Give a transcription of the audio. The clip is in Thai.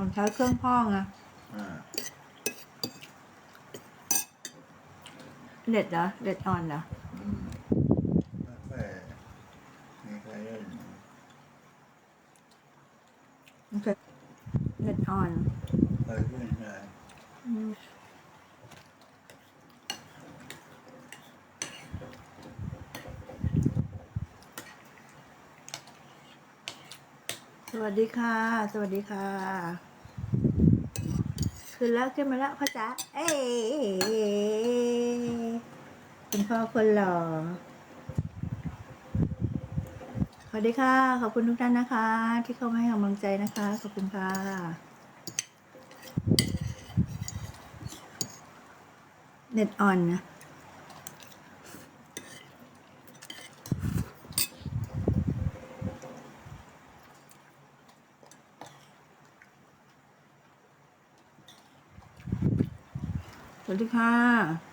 มันใช้เครื่องพ่องอะอ่าเด็ดเหรอเด็ดอ่อนเหรออืมไม่ค่อยมีใครเล่นโอเคเด็ดอ่อนเคยขึ้นได้อืมสวัสดีค่ะ สวัสดีค่ะ ขึ้นแล้วขึ้นมาแล้วพ่อจ๋าเอ้คุณพ่อคนหล่อสวัสดีค่ะ ขอบคุณทุกท่านนะคะ ที่เข้ามาให้กำลังใจนะคะ ขอบคุณค่ะ เน็ตออนนะ วัสดีค่ะ